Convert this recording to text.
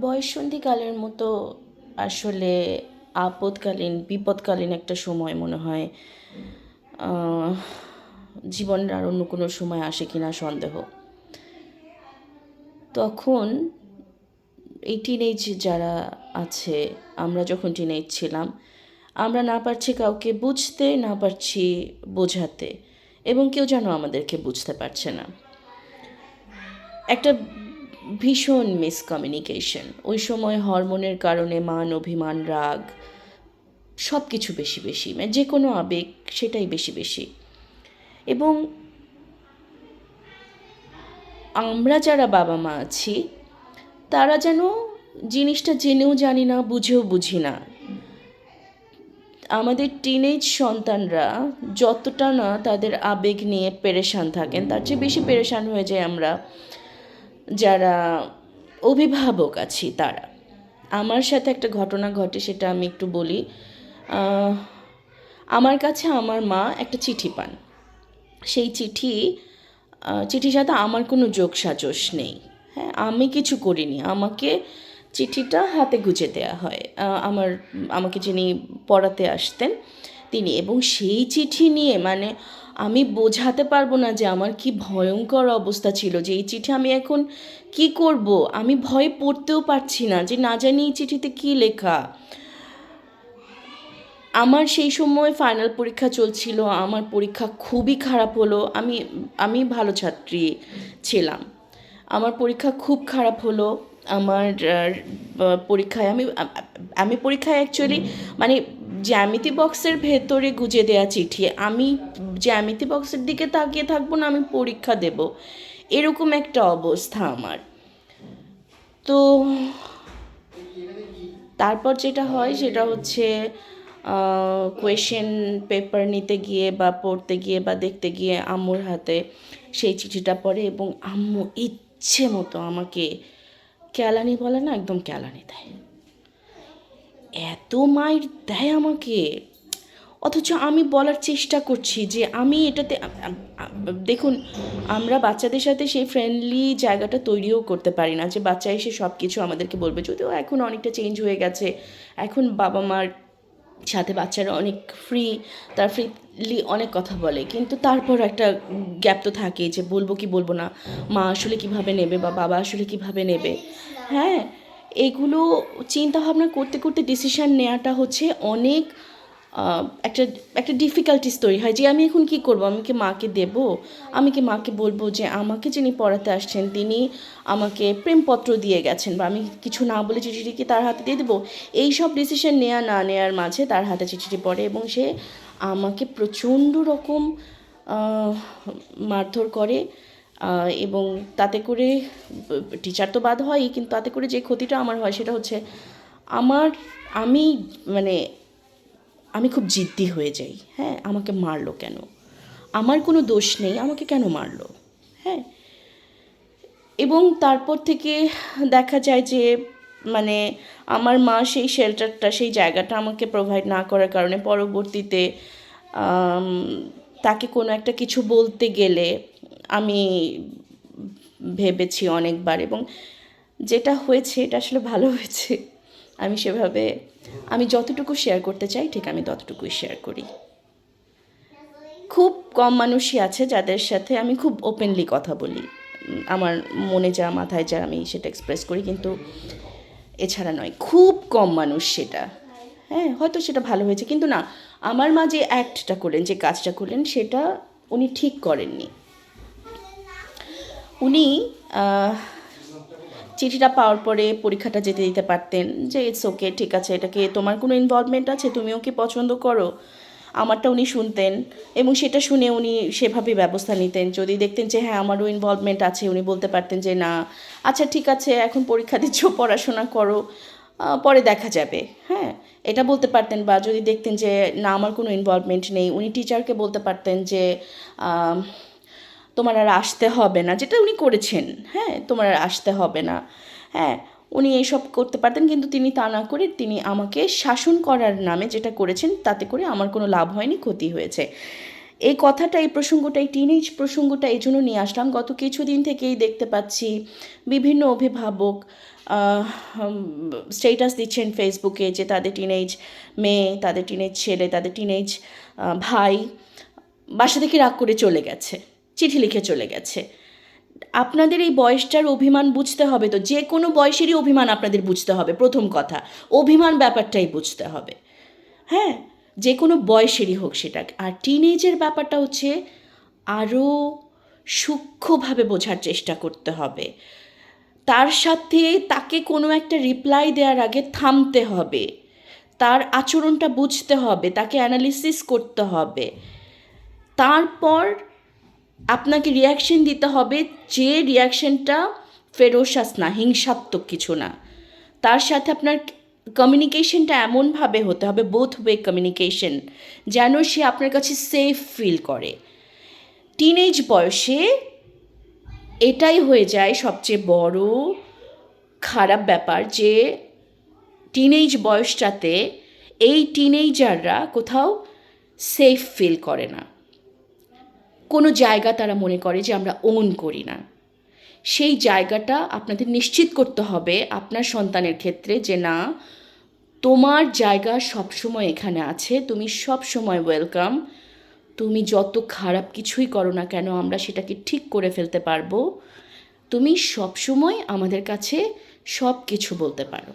বয়ঃসন্ধিকালের মতো আসলে আপদকালীন, বিপদকালীন একটা সময় মনে হয়। জীবনের আর অন্য কোনো সময় আসে কিনা সন্দেহ। তখন এই টিনেজ যারা আছে, আমরা যখন টিনেজ ছিলাম, আমরা না পারছি কাউকে বুঝতে, না পারছি বোঝাতে এবং কেউ যেন আমাদেরকে বুঝতে পারছে না। একটা ভীষণ মিসকমিউনিকেশন ওই সময় হরমোনের কারণে মান, অভিমান, রাগ সব কিছু বেশি বেশি। মানে যে কোনো আবেগ, সেটাই বেশি বেশি। এবং আমরা যারা বাবা মা আছি, তারা যেন জিনিসটা জেনেও জানি না, বুঝেও বুঝি না। আমাদের টিনেজ সন্তানরা যতটা না তাদের আবেগ নিয়ে পেরেশান থাকেন, তার চেয়ে বেশি পেরেশান হয়ে যায় আমরা। যারা অভিভাবক আছি তারা। আমার সাথে একটা ঘটনা ঘটে সেটা আমি একটু বলি। আমার কাছে আমার মা একটা চিঠি পান। সেই চিঠি চিঠির সাথে আমার কোনো যোগ সাজস নেই। হ্যাঁ আমি কিছু করিনি। আমাকে চিঠিটা হাতে গুজে দেওয়া হয়। আমার, আমাকে যিনি পড়াতে আসতেন, তিনি। এবং সেই চিঠি নিয়ে মানে আমি বোঝাতে পারব না যে আমার কি ভয়ঙ্কর অবস্থা ছিল, যে এই চিঠি আমি এখন কি করব? আমি ভয়ে পড়তেও পারছি না যে না জানি এই চিঠিতে কী লেখা। আমার সেই সময় ফাইনাল পরীক্ষা চলছিল, আমার পরীক্ষা খুবই খারাপ হলো, আমি আমি ভালো ছাত্রী ছিলাম। আমার পরীক্ষা খুব খারাপ হলো, আমার পরীক্ষায় আমি আমি পরীক্ষায় অ্যাকচুয়ালি মানে জ্যামিতি বক্সের ভেতরে গুজে দেয়া চিঠি। আমি জ্যামিতি বক্সের দিকে তাকিয়ে থাকব না, আমি পরীক্ষা দেব। এরকম একটা অবস্থা আমার। তো তারপর যেটা হয়, সেটা হচ্ছে কোয়েশ্চেন পেপার নিতে গিয়ে বা পড়তে গিয়ে বা দেখতে গিয়ে আম্মুর হাতে সেই চিঠিটা পড়ে এবং আম্মু ইচ্ছে মতো আমাকে ক্যালানি বলে না, একদম কেলানি দেয়। এত মাইর দেয় আমাকে। অথচ আমি বলার চেষ্টা করছি যে আমি এটাতে দেখুন, আমরা বাচ্চাদের সাথে সেই ফ্রেন্ডলি জায়গাটা তৈরিও করতে পারি না। যে বাচ্চা এসে সব কিছু আমাদেরকে বলবে, যদিও এখন অনেকটা চেঞ্জ হয়ে গেছে। এখন বাবা মার সাথে বাচ্চারা অনেক ফ্রি তার ফ্রিলি অনেক কথা বলে। কিন্তু তারপর একটা গ্যাপ তো থাকে যে বলব কি বলব না, মা আসলে কীভাবে নেবে বা বাবা আসলে কীভাবে নেবে? হ্যাঁ এগুলো চিন্তা ভাবনা করতে করতে ডিসিশান নেওয়াটা হচ্ছে অনেক একটা একটা ডিফিকাল্টিস তৈরি হয় যে আমি এখন কি করব? আমি কি মাকে দেব? আমি কি মাকে বলব যে আমাকে যিনি পড়াতে আসছেন, তিনি আমাকে প্রেমপত্র দিয়ে গেছেন বা আমি কিছু না বলে চিঠিটি কি তার হাতে দিয়ে দেবো? এই সব ডিসিশন নেওয়া না নেওয়ার মাঝে তার হাতে চিঠিটি পড়ে এবং সে আমাকে প্রচণ্ড রকম মারধর করে। এবং তাতে করে টিচার তো বাদ হয়ই, কিন্তু তাতে করে যে ক্ষতিটা আমার হয় সেটা হচ্ছে, আমার, আমি মানে আমি খুব জিদ্দি হয়ে যাই হ্যাঁ আমাকে মারলো কেন? আমার কোনো দোষ নেই, আমাকে কেন মারলো? হ্যাঁ। এবং তারপর থেকে দেখা যায় যে মানে আমার মা সেই শেল্টারটা সেই জায়গাটা আমাকে প্রোভাইড না করার কারণে পরবর্তীতে তাকে কোনো একটা কিছু বলতে গেলে আমি ভেবেছি অনেকবার এবং যেটা হয়েছে, এটা আসলে ভালো হয়েছে। আমি সেভাবে, আমি যতটুকু শেয়ার করতে চাই, ঠিক আমি ততটুকুই শেয়ার করি। খুব কম মানুষই আছে যাদের সাথে আমি খুব ওপেনলি কথা বলি। আমার মনে যা, মাথায় যা, আমি সেটা এক্সপ্রেস করি, কিন্তু এছাড়া নয়, খুব কম মানুষ সেটা। হ্যাঁ হয়তো সেটা ভালো হয়েছে, কিন্তু না, আমার মা যে অ্যাক্টটা করলেন, যে কাজটা করলেন, সেটা উনি ঠিক করেননি। উনি চিঠিটা পাওয়ার পরে পরীক্ষাটা যেতে দিতে পারতেন যে ইটস ওকে ঠিক আছে এটাকে তোমার কোনো ইনভলভমেন্ট আছে? তুমিও কি পছন্দ করো? আমারটা উনি শুনতেন এবং সেটা শুনে উনি সেভাবে ব্যবস্থা নিতেন। যদি দেখতেন যে হ্যাঁ আমারও ইনভলভমেন্ট আছে, উনি বলতে পারতেন যে, না আচ্ছা ঠিক আছে, এখন পরীক্ষা দিচ্ছ, পড়াশোনা করো পরে দেখা যাবে। হ্যাঁ এটা বলতে পারতেন বা যদি দেখতেন যে, না, আমার কোনো ইনভলভমেন্ট নেই। উনি টিচারকে বলতে পারতেন যে তোমার আর আসতে হবে না, যেটা উনি করেছেন হ্যাঁ তোমার আর আসতে হবে না। হ্যাঁ উনি এইসব করতে পারতেন, কিন্তু তিনি তা না করে তিনি আমাকে শাসন করার নামে যেটা করেছেন, তাতে করে আমার কোনো লাভ হয়নি, ক্ষতি হয়েছে। এই কথাটা, এই প্রসঙ্গটা, এই টিনেজ প্রসঙ্গটা এই জন্য নিয়ে আসলাম। গত কিছুদিন থেকেই দেখতে পাচ্ছি বিভিন্ন অভিভাবক স্টেটাস দিচ্ছেন ফেসবুকে যে তাদের টিনেজ মেয়ে, তাদের টিনেজ ছেলে, তাদের টিনেজ ভাই বাসা থেকে রাগ করে চলে গেছে। চিঠি লিখে চলে গেছে। আপনাদের এই বয়সটার অভিমান বুঝতে হবে তো, যে কোনো বয়সেরই অভিমান আপনাদের বুঝতে হবে, প্রথম কথা। অভিমান ব্যাপারটাই বুঝতে হবে। হ্যাঁ যে কোনো বয়সেরই হোক সেটা। আর টিনেজের ব্যাপারটা হচ্ছে আরও সূক্ষ্মভাবে বোঝার চেষ্টা করতে হবে। তার সাথে তাকে কোনো একটা রিপ্লাই দেওয়ার আগে থামতে হবে। তার আচরণটা বুঝতে হবে, তাকে অ্যানালিসিস করতে হবে। তারপর আপনাকে রিয়াকশন দিতে হবে যে রিয়াকশনটা ফেরোসাস না, হিংসাত্মক কিছু না। তার সাথে আপনার কমিউনিকেশনটা এমনভাবে হতে হবে বোথ ওয়ে কমিউনিকেশন যেন সে আপনার কাছে সেফ ফিল করে। টিনেজ বয়সে এটাই হয়ে যায় সবচেয়ে বড় খারাপ ব্যাপার যে টিনেজ বয়সটাতে এই টিনেজাররা কোথাও সেফ ফিল করে না। কোনো জায়গা তারা মনে করে যে আমরা ওন করি না। সেই জায়গাটা আপনাদের নিশ্চিত করতে হবে আপনার সন্তানের ক্ষেত্রে যে না, তোমার জায়গা সবসময় এখানে আছে, তুমি সব সময় ওয়েলকাম তুমি যত খারাপ কিছুই করো না কেন আমরা সেটাকে ঠিক করে ফেলতে পারব। তুমি সবসময় আমাদের কাছে সব কিছু বলতে পারো।